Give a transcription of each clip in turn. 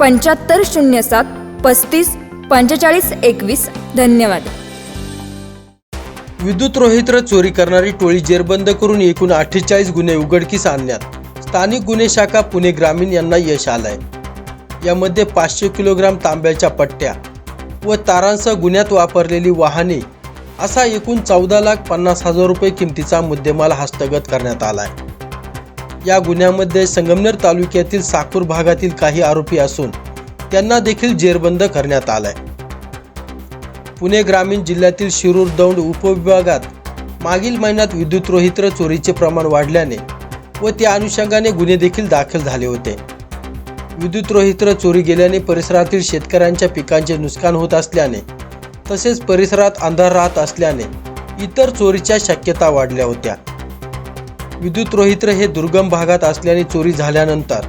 पंच्याहत्तर शून्य सात पस्तीस पंचेचाळीस एकवीस. धन्यवाद. विद्युत रोहित्र चोरी करणारी टोळी जेरबंद करून एकूण अठ्ठेचाळीस गुन्हे उघडकीस आणण्यात स्थानिक गुन्हे शाखा पुणे ग्रामीण यांना यश आलंय. यामध्ये पाचशे किलोग्राम तांब्याच्या पट्ट्या व तारांसह गुन्ह्यात वापरलेली वाहने असा एकूण चौदा लाख पन्नास हजार रुपये किमतीचा मुद्देमाल हस्तगत करण्यात आला आहे या गुन्ह्यामध्ये संगमनेर तालुक्यातील साकूर भागातील काही आरोपी असून त्यांना देखील जेरबंद करण्यात आलाय. पुणे ग्रामीण जिल्ह्यातील शिरूर दौंड उपविभागात मागील महिन्यात विद्युत रोहित्र चोरीचे प्रमाण वाढल्याने व त्या अनुषंगाने गुन्हे देखील दाखल झाले होते. विद्युत रोहित्र चोरी गेल्याने परिसरातील शेतकऱ्यांच्या पिकांचे नुकसान होत असल्याने तसेच परिसरात अंधार राहत असल्याने इतर चोरीच्या शक्यता वाढल्या होत्या. विद्युत रोहित्र हे दुर्गम भागात असल्याने चोरी झाल्यानंतर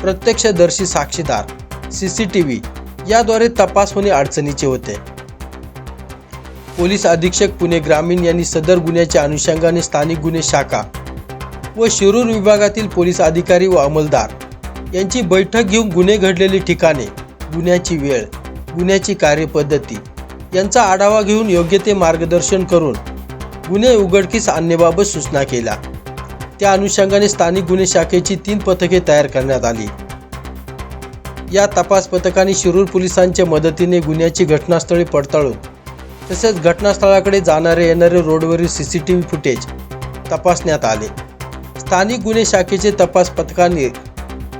प्रत्यक्षदर्शी साक्षीदार सी सी टी व्ही याद्वारे तपास होणे अडचणीचे होते. पोलीस अधीक्षक पुणे ग्रामीण यांनी सदर गुन्ह्याच्या अनुषंगाने स्थानिक गुन्हे शाखा व शिरूर विभागातील पोलीस अधिकारी व अंमलदार यांची बैठक घेऊन गुन्हे घडलेली ठिकाणे गुन्ह्याची वेळ गुन्ह्याची कार्यपद्धती यांचा आढावा घेऊन योग्य ते मार्गदर्शन करून गुन्हे उघडकीस आणण्याबाबत सूचना केल्या. त्या अनुषंगाने स्थानिक गुन्हे शाखेची तीन पथके तयार करण्यात आली. या तपास पथकाने शिरूर पोलिसांच्या मदतीने गुन्ह्याची घटनास्थळी पडताळून तसेच घटनास्थळाकडे जाणारे येणारे रोडवरील C C T V footage तपासण्यात आले. स्थानिक गुन्हे शाखेचे तपास पथकाने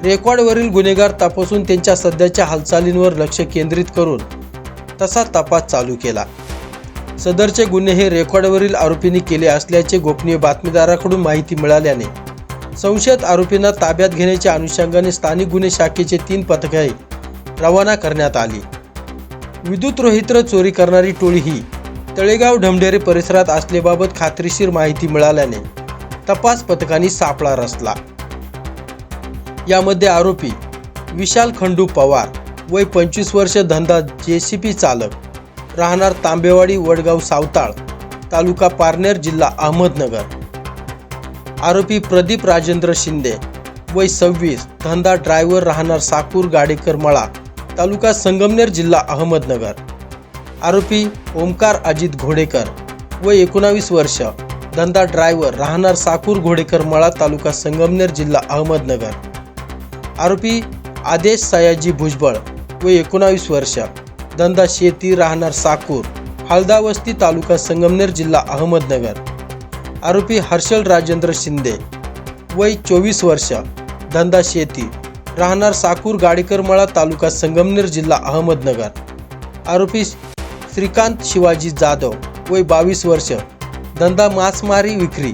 रेकॉर्डवरील गुन्हेगार तपासून त्यांच्या सध्याच्या हालचालींवर लक्ष केंद्रित करून तसा तपास चालू केला. सदरचे गुन्हे हे रेकॉर्डवरील आरोपींनी केले असल्याचे गोपनीय बातमीदाराकडून माहिती मिळाल्याने. संशयित आरोपींना ताब्यात घेण्याच्या अनुषंगाने स्थानिक गुन्हे शाखेचे तीन पथके रवाना करण्यात आली. विद्युत रोहित्र चोरी करणारी टोळी ही तळेगाव ढमढेरे परिसरात असल्याबाबत खात्रीशीर माहिती मिळाल्याने तपास पथकांनी सापळा रचला. यामध्ये आरोपी विशाल खंडू पवार वय पंचवीस वर्ष धंदा जेसीपी चालक राहणार तांबेवाडी वडगाव सावताळ तालुका पारनेर जिल्हा अहमदनगर. आरोपी प्रदीप राजेंद्र शिंदे वय सव्वीस धंदा ड्रायव्हर राहणार साकूर गाडेकर मळा तालुका संगमनेर जिल्हा अहमदनगर. आरोपी ओमकार अजित घोडेकर व एकोणावीस वर्ष धंदा ड्रायव्हर राहणार साकूर घोडेकर मळा तालुका संगमनेर जिल्हा अहमदनगर. आरोपी आदेश सयाजी भुजबळ व एकोणावीस वर्ष धंदा शेती राहणार साकूर हळदावस्ती तालुका संगमनेर जिल्हा अहमदनगर. आरोपी हर्षल राजेंद्र शिंदे वय चोवीस वर्ष धंदा शेती राहणार साकूर गाडीकरमळा तालुका संगमनेर जिल्हा अहमदनगर. आरोपी श्रीकांत शिवाजी जाधव वय बावीस वर्ष धंदा मासमारी विक्री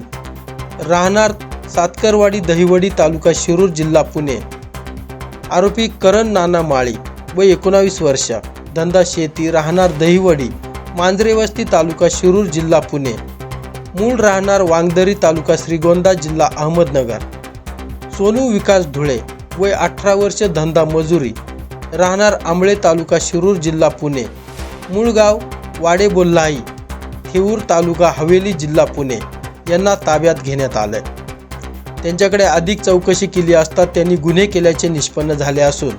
राहणार सातकरवाडी दहिवडी तालुका शिरूर जिल्हा पुणे. आरोपी करण नाना माळी व एकोणावीस वर्ष धंदा शेती राहणार दहिवडी मांजरेवस्ती तालुका शिरूर जिल्हा पुणे. मूळ राहणार वांगदरी तालुका श्रीगोंदा जिल्हा अहमदनगर. सोनू विकास धुळे वय अठरा वर्ष धंदा मजुरी. राहणार आंबळे तालुका शिरूर जिल्हा पुणे. मूळ गाव वाडे बोल्हाई थेऊर तालुका हवेली जिल्हा पुणे. यांना ताब्यात घेण्यात आलंय. त्यांच्याकडे अधिक चौकशी केली असता त्यांनी गुन्हे केल्याचे निष्पन्न झाले असून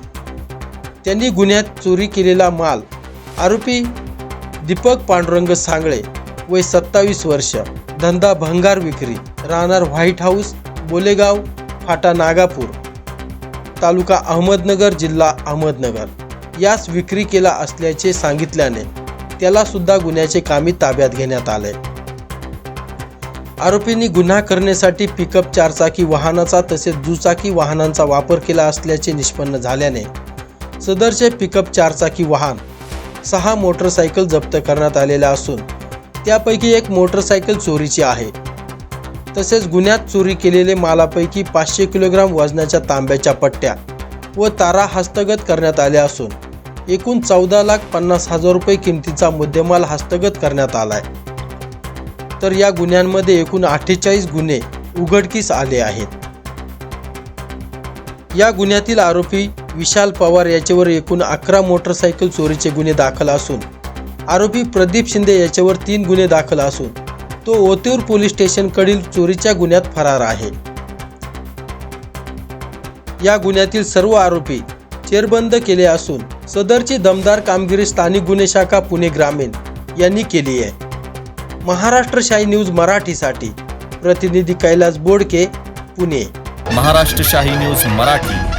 त्यांनी गुन्ह्यात चोरी केलेला माल आरोपी दीपक पांडुरंग सांगळे वय सत्तावीस वर्ष धंदा भंगार विक्री राहणार व्हाईट हाऊस बोलेगाव फाटा नागापूर तालुका अहमदनगर जिल्हा अहमदनगर. यास विक्री केला असल्याचे सांगितल्याने त्याला सुद्धा गुन्ह्याचे कामी ताब्यात घेण्यात आले. आरोपींनी गुन्हा करण्यासाठी पिकअप चारचाकी वाहनाचा तसेच दुचाकी वाहनांचा वापर केला असल्याचे निष्पन्न झाल्याने सदरचे पिकअप चारचाकी वाहन सहा मोटरसायकल जप्त करण्यात आलेल्या असून त्यापैकी एक मोटरसायकल चोरीची आहे. तसेच गुन्ह्यात चोरी केलेले मालापैकी पाचशे किलोग्राम वजनाच्या तांब्याच्या पट्ट्या व तारा हस्तगत करण्यात आल्या असून एकूण चौदा लाख पन्नास हजार रुपये किमतीचा मुद्देमाल हस्तगत करण्यात आलाय. तर या गुन्ह्यांमध्ये एकूण अठ्ठेचाळीस गुन्हे उघडकीस आले आहेत. या गुन्ह्यातील आरोपी विशाल पवार याच्यावर एकूण अकरा मोटरसायकल चोरीचे गुन्हे दाखल असून आरोपी प्रदीप शिंदे याच्यावर तीन गुन्हे दाखल असून तो ओतूर पोलीस स्टेशनकडील चोरीच्या गुन्ह्यात फरार आहे. या गुन्ह्यातील सर्व आरोपी चेरबंद केले असून सदरची दमदार कामगिरी स्थानिक गुन्हे शाखा पुणे ग्रामीण यांनी केली आहे. महाराष्ट्र शाही न्यूज मराठीसाठी प्रतिनिधी कैलास बोडके पुणे. महाराष्ट्र शाही न्यूज मराठी.